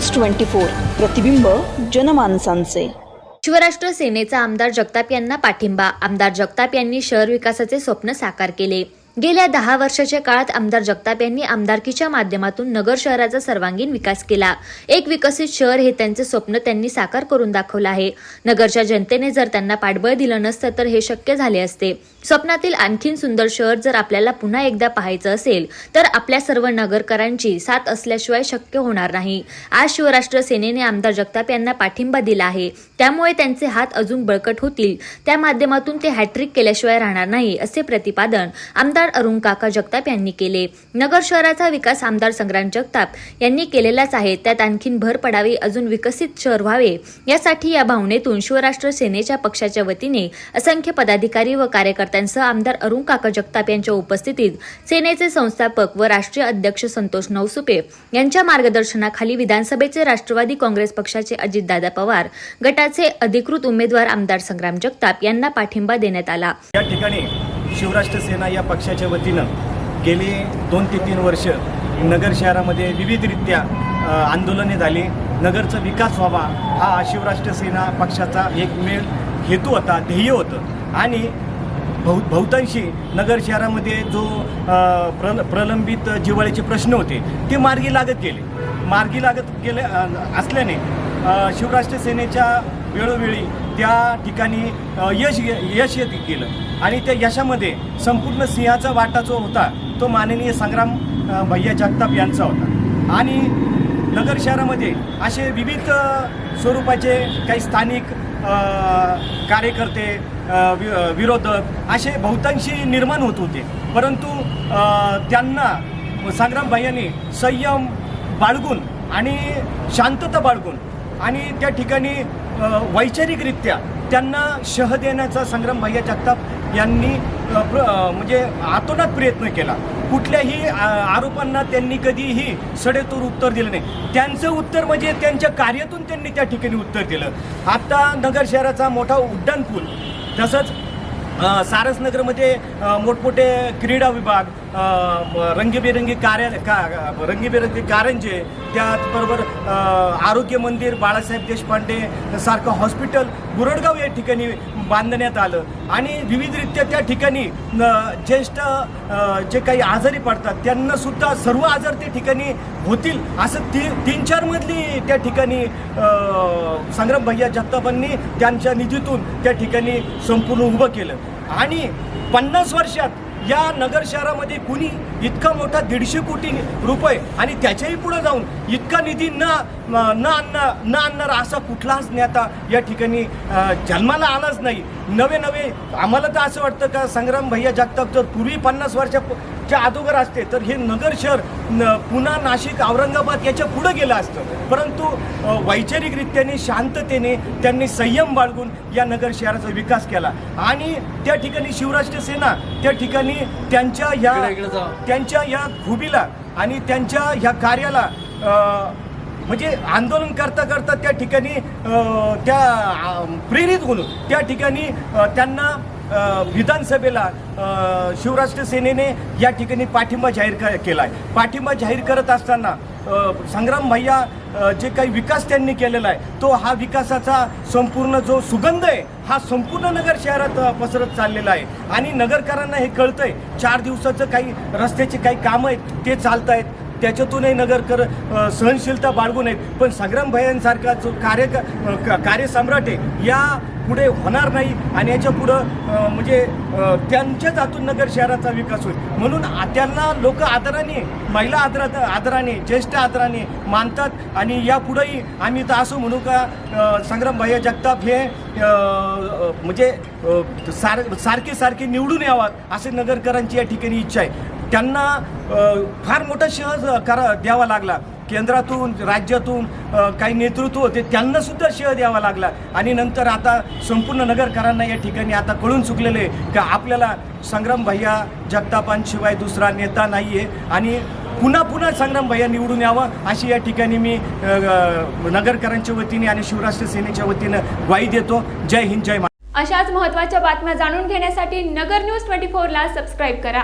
News twenty four. प्रतिबिंब जनमानसांचे. शिवराष्ट्र सेनेचा आमदार जगताप यांना पाठिंबा. आमदार जगताप यांनी शहर विकासाचे स्वप्न साकार केले. गेल्या दहा वर्षाच्या काळात आमदार जगताप यांनी आमदारकीच्या माध्यमातून नगर शहराचा सर्वांगीण विकास केला. एक विकसित शहर हे त्यांचे स्वप्न त्यांनी साकार करून दाखवलं आहे. नगरच्या जनतेने जर त्यांना पाठबळ दिलं नसतं तर हे शक्य झाले असते. स्वप्नातील आणखीन सुंदर शहर जर आपल्याला पुन्हा एकदा पाहायचं असेल तर आपल्या सर्व नगरकरांची साथ असल्याशिवाय शक्य होणार नाही. आज शिवराष्ट्र सेनेने आमदार जगताप यांना पाठिंबा दिला आहे. त्यामुळे त्यांचे हात अजून बळकट होतील. त्या माध्यमातून ते हॅट्रिक केल्याशिवाय राहणार नाही असे प्रतिपादन आमदार अरुण काका जगताप यांनी केले. नगर शहराचा विकास आमदार संग्राम जगताप यांनी केलेलाच आहे. त्यात आणखीन भर पडावी अजून विकसित शहर व्हावे यासाठी या भावनेतून शिवराष्ट्र सेनेच्या पक्षाच्या वतीने असंख्य पदाधिकारी व कार्यकर्त्यांसह आमदार अरुण काका जगताप यांच्या उपस्थितीत सेनेचे संस्थापक व राष्ट्रीय अध्यक्ष संतोष नवसुपे यांच्या मार्गदर्शनाखाली विधानसभेचे राष्ट्रवादी काँग्रेस पक्षाचे अजितदादा पवार गटाचे अधिकृत उमेदवार आमदार संग्राम जगताप यांना पाठिंबा देण्यात आला. या ठिकाणी शिवराष्ट्र सेना या पक्षाच्या वतीनं गेली दोन ते तीन वर्ष नगर शहरामध्ये विविधरित्या आंदोलने झाली. नगरचा विकास व्हावा हा शिवराष्ट्र सेना पक्षाचा एक मेळ हेतू होता ध्येय होतं. आणि बहु बहुतांशी नगर शहरामध्ये जो प्रल प्रलंबित जिव्हाळ्याचे प्रश्न होते ते मार्गी लागत गेले. मार्गी लागत गेले असल्याने शिवराष्ट्र सेनेच्या वेळोवेळी त्या ठिकाणी यश यश येत गेलं. आणि त्या यशामध्ये संपूर्ण सिंहाचा वाटा जो होता तो माननीय संग्राम भैया जगताप यांचा होता. आणि नगर शहरामध्ये असे विविध स्वरूपाचे काही स्थानिक कार्यकर्ते वि- विरोधक असे बहुतांशी निर्माण होत होते. परंतु त्यांना संग्राम भैयांनी संयम बाळगून आणि शांतता बाळगून आणि त्या ठिकाणी वैचारिकरित्या त्यांना शह देण्याचा संग्राम भैया जगताप यांनी प्र- म्हणजे आतोनात प्रयत्न केला. कुठल्याही आरोपांना त्यांनी कधीही सडेतोड उत्तर दिलं नाही. त्यांचं उत्तर म्हणजे त्यांच्या कार्यातून त्यांनी त्या ठिकाणी उत्तर दिलं. आता नगर शहराचा मोठा उड्डाणपूल तसंच सारसनगरमध्ये मोठमोठे क्रीडा विभाग रंगीबेरंगी कार्य का रंगीबेरंगी कारंजे त्याचबरोबर आरोग्य मंदिर बाळासाहेब देशपांडे सारखं हॉस्पिटल गुरडगाव या ठिकाणी बांधण्यात आलं. आणि विविधरित्या त्या ठिकाणी ज्येष्ठ जे काही आजारी पडतात त्यांनासुद्धा सर्व आजार त्या ठिकाणी होतील असं ती तीन चार मधली त्या ठिकाणी संग्राम भैया जगतापांनी त्यांच्या निधीतून त्या ठिकाणी संपूर्ण उभं केलं. आणि पन्नास वर्षात या नगर शहरामध्ये कुणी इतका मोठा दीडशे कोटी रुपये आणि त्याच्याही पुढे जाऊन इतका निधी न न आणणार न आणणारा असा कुठलाच नेता या ठिकाणी जन्माला आलाच नाही. नवे नवे आम्हाला तर असं वाटतं का संग्राम भैया जगताप जर पूर्वी पन्नास वर्षा वर्षाच्या अगोदर असते तर हे नगर शहर न पुणा नाशिक औरंगाबाद याच्या पुढं गेलं असतं. परंतु वैचारिकरित्याने शांततेने त्यांनी संयम बाळगून या नगर शहराचा विकास केला. आणि त्या ठिकाणी शिवराष्ट्र सेना त्या ठिकाणी त्यांच्या ह्या त्यांच्या या खुबीला आणि त्यांच्या ह्या कार्याला म्हणजे आंदोलन करता करता त्या ठिकाणी त्या प्रेरित होऊन त्या ठिकाणी त्यांना विधानसभेला शिवराष्ट्र सेनेने या ठिकाणी पाठिंबा जाहीर क- केला आहे पाठिंबा जाहीर करत असताना संग्राम भैया जे काही विकास त्यांनी केलेला आहे तो हा विकासाचा संपूर्ण जो सुगंध आहे हा संपूर्ण नगर शहरात पसरत चाललेला आहे. आणि नगरकरांना हे कळतंय चार दिवसाचं काही रस्त्याचे काही कामं आहेत ते चालत आहेत त्याच्यातूनही नगरकर सहनशीलता बाळगू नयेत. पण संग्राम भायांसारखा जो कार्य कार्यसम्राट आहे या पुढे होणार नाही आणि याच्या पुढं म्हणजे त्यांच्याच हातून नगर शहराचा विकास होईल. म्हणून त्यांना लोक आदराने महिला आदरा आदराने ज्येष्ठ आदराने मानतात आणि यापुढेही आम्ही तर असं म्हणू का संग्राम भैया जगताप हे म्हणजे सार सारखे सारखे निवडून यावात असे नगरकरांची या ठिकाणी इच्छा आहे. त्यांना फार मोठा शह करा द्यावा लागला. केंद्रातून राज्यातून काही नेतृत्व होते त्यांना सुद्धा शह द्यावा लागला. आणि नंतर आता संपूर्ण नगरकरांना या ठिकाणी आता कळून चुकलेले का आपल्याला संग्राम भैया जगतापांशिवाय दुसरा नेता नाही आहे आणि पुन्हा पुन्हा संग्राम भैया निवडून यावं अशी या ठिकाणी मी नगरकरांच्या वतीने आणि शिवराष्ट्र सेनेच्या वतीनं ग्वाही देतो. जय हिंद जय महाराष्ट्र अशाच महत्त्वाच्या बातम्या जाणून घेण्यासाठी नगर न्यूज ट्वेंटी फोरला सबस्क्राईब करा.